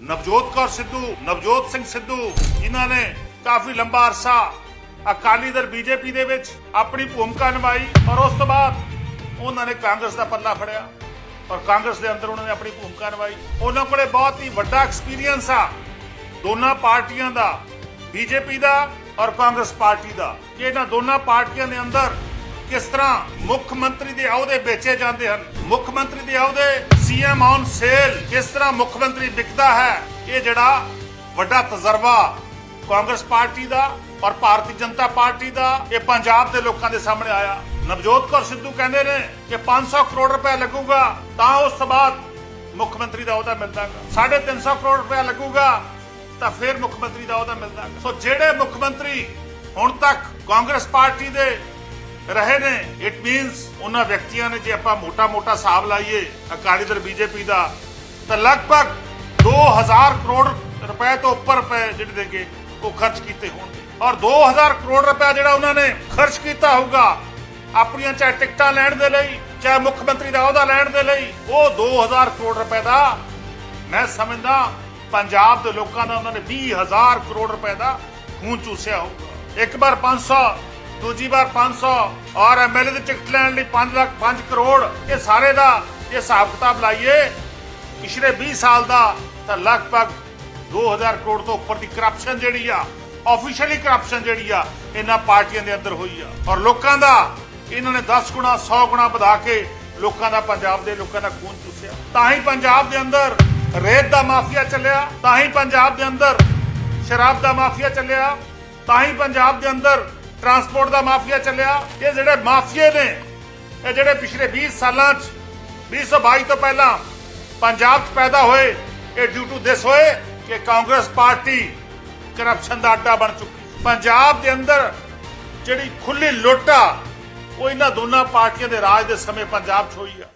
ਨਵਜੋਤ ਕੌਰ ਸਿੱਧੂ, ਨਵਜੋਤ ਸਿੰਘ ਸਿੱਧੂ ਜਿਨ੍ਹਾਂ ਨੇ ਕਾਫੀ ਲੰਬਾ ਅਰਸਾ ਅਕਾਲੀ ਦਲ ਬੀਜੇਪੀ ਦੇ ਵਿੱਚ ਆਪਣੀ ਭੂਮਿਕਾ ਨਿਭਾਈ ਔਰ ਉਸ ਤੋਂ ਬਾਅਦ ਉਹਨਾਂ ਨੇ ਕਾਂਗਰਸ ਦਾ ਪੱਲਾ ਫੜਿਆ ਔਰ ਕਾਂਗਰਸ ਦੇ ਅੰਦਰ ਉਹਨਾਂ ਨੇ ਆਪਣੀ ਭੂਮਿਕਾ ਨਿਭਾਈ। ਉਹਨਾਂ ਕੋਲੇ ਬਹੁਤ ਹੀ ਵੱਡਾ ਐਕਸਪੀਰੀਅੰਸ ਆ ਦੋਨਾਂ ਪਾਰਟੀਆਂ ਦਾ, ਬੀਜੇਪੀ ਦਾ ਔਰ ਕਾਂਗਰਸ ਪਾਰਟੀ ਦਾ ਕਿ ਇਹਨਾਂ ਦੋਨਾਂ ਪਾਰਟੀਆਂ ਦੇ ਅੰਦਰ ਕਿਸ ਤਰ੍ਹਾਂ ਮੁੱਖ ਮੰਤਰੀ ਦੇ ਅਹੁਦੇ ਵੇਚੇ ਜਾਂਦੇ ਹਨ? ਮੁੱਖ ਮੰਤਰੀ ਦੇ ਅਹੁਦੇ ਸੀਐਮ ਔਨ ਸੇਲ ਕਿਸ ਤਰ੍ਹਾਂ ਮੁੱਖ ਮੰਤਰੀ ਵਿਕਦਾ ਹੈ? ਇਹ ਜਿਹੜਾ ਵੱਡਾ ਤਜਰਬਾ ਕਾਂਗਰਸ ਪਾਰਟੀ ਦਾ ਔਰ ਭਾਰਤੀ ਜਨਤਾ ਪਾਰਟੀ ਦਾ, ਇਹ ਪੰਜਾਬ ਦੇ ਲੋਕਾਂ ਦੇ ਸਾਹਮਣੇ ਆਇਆ। ਨਵਜੋਤ ਕੌਰ ਸਿੱਧੂ ਕਹਿੰਦੇ ਨੇ ਕਿ 500 ਕਰੋੜ ਰੁਪਏ ਲੱਗੂਗਾ, ਤਾਂ ਉਸ ਤੋਂ ਬਾਅਦ ਮੁੱਖ ਮੰਤਰੀ ਦਾ ਅਹੁਦਾ ਮਿਲਦਾਗਾ। 350 ਕਰੋੜ ਰੁਪਏ ਲੱਗੂਗਾ, ਤਾਂ ਫਿਰ ਮੁੱਖ ਮੰਤਰੀ ਦਾ ਅਹੁਦਾ ਮਿਲਦਾ ਸੋ ਜਿਹੜੇ ਮੁੱਖ ਮੰਤਰੀ ਹੁਣ ਤੱਕ ਕਾਂਗਰਸ ਪਾਰਟੀ ਦੇ ਰਹੇ ਨੇ। ਇਟ ਮੀਨਸ ਉਹਨਾਂ ਵਿਅਕਤੀਆਂ ਨੇ ਜੇ ਆਪਾਂ ਮੋਟਾ-ਮੋਟਾ ਹਿਸਾਬ ਲਾਈਏ ਅਕਾਲੀ ਦਲ ਬੀਜੇਪੀ ਦਾ, ਤਾਂ ਲਗਭਗ 2000 ਕਰੋੜ ਰੁਪਏ ਤੋਂ ਉੱਪਰ ਰੁਪਏ ਜਿਹੜੇ ਦੇਗੇ ਉਹ ਖਰਚ ਕੀਤੇ ਹੋਣਗੇ। ਔਰ 2000 ਕਰੋੜ ਰੁਪਏ ਜਿਹੜਾ ਉਹਨਾਂ ਨੇ ਖਰਚ ਕੀਤਾ ਹੋਊਗਾ, ਆਪਣੀਆਂ ਚਾਹੇ ਟਿਕਟਾਂ ਲੈਣ ਦੇ ਲਈ, ਚਾਹੇ ਮੁੱਖ ਮੰਤਰੀ ਦਾ ਅਹੁਦਾ ਲੈਣ ਦੇ ਲਈ, ਉਹ 2000 ਕਰੋੜ ਰੁਪਏ ਦਾ, ਮੈਂ ਸਮਝਦਾ ਪੰਜਾਬ ਦੇ ਲੋਕਾਂ ਦਾ ਉਹਨਾਂ ਨੇ 20000 ਕਰੋੜ ਰੁਪਏ ਦਾ ਖੂਨ ਚੂਸਿਆ ਹੋਊਗਾ। ਇੱਕ ਵਾਰ 500 ਦੂਜੀ ਵਾਰ 500 ਔਰ ਐਮਐਲਏ ਦੀ ਟਿਕਟ ਲੈਣ ਲਈ 5 ਲੱਖ 5 ਕਰੋੜ ਇਹ ਸਾਰੇ ਦਾ ਇਹ ਹਿਸਾਬ ਕਿਤਾਬ ਲਾਈਏ, ਪਿਛਲੇ 20 ਸਾਲ ਦਾ ਤਾਂ ਲਗਭਗ 2000 ਕਰੋੜ ਤੋਂ ਉੱਪਰ ਦੀ ਕਰਪਸ਼ਨ ਜਿਹੜੀ ਆ ਆਫੀਸ਼ੀਅਲੀ ਕਰਪਸ਼ਨ ਜਿਹੜੀ ਆ, ਇਹਨਾਂ ਪਾਰਟੀਆਂ ਦੇ ਅੰਦਰ ਹੋਈ ਆ। ਔਰ ਲੋਕਾਂ ਦਾ, ਇਹਨਾਂ ਨੇ 10 ਗੁਣਾ 100 ਗੁਣਾ ਵਧਾ ਕੇ ਲੋਕਾਂ ਦਾ ਪੰਜਾਬ ਦੇ ਲੋਕਾਂ ਦਾ ਖੂਨ ਚੂਸਿਆ। ਤਾਂ ਹੀ ਪੰਜਾਬ ਦੇ ਅੰਦਰ ਰੇਤ ਦਾ ਮਾਫੀਆ ਚੱਲਿਆ, ਤਾਂ ਹੀ ਪੰਜਾਬ ਦੇ ਅੰਦਰ ਸ਼ਰਾਬ ਦਾ ਮਾਫੀਆ ਚੱਲਿਆ, ਤਾਂ ਹੀ ਪੰਜਾਬ ਦੇ ਅੰਦਰ ਟਰਾਂਸਪੋਰਟ ਦਾ ਮਾਫੀਆ ਚੱਲਿਆ। ਇਹ ਜਿਹੜੇ ਮਾਫੀਏ ਨੇ, ਇਹ ਜਿਹੜੇ ਪਿਛਲੇ 20 ਸਾਲਾਂ 'ਚ 2022 ਤੋਂ ਪਹਿਲਾਂ ਪੰਜਾਬ 'ਚ ਪੈਦਾ ਹੋਏ, ਇਹ ਡਿਊ ਟੂ ਦਿਸ ਹੋਏ ਕਿ ਕਾਂਗਰਸ ਪਾਰਟੀ ਕਰਪਸ਼ਨ ਦਾ ਅੱਡਾ ਬਣ ਚੁੱਕੀ ਪੰਜਾਬ ਦੇ ਅੰਦਰ ਜਿਹੜੀ ਖੁੱਲੀ ਲੁੱਟ ਆ, ਉਹ ਇਹਨਾਂ ਦੋਨਾਂ ਪਾਰਟੀਆਂ ਦੇ ਰਾਜ ਦੇ ਸਮੇਂ ਪੰਜਾਬ 'ਚ ਹੋਈ ਆ।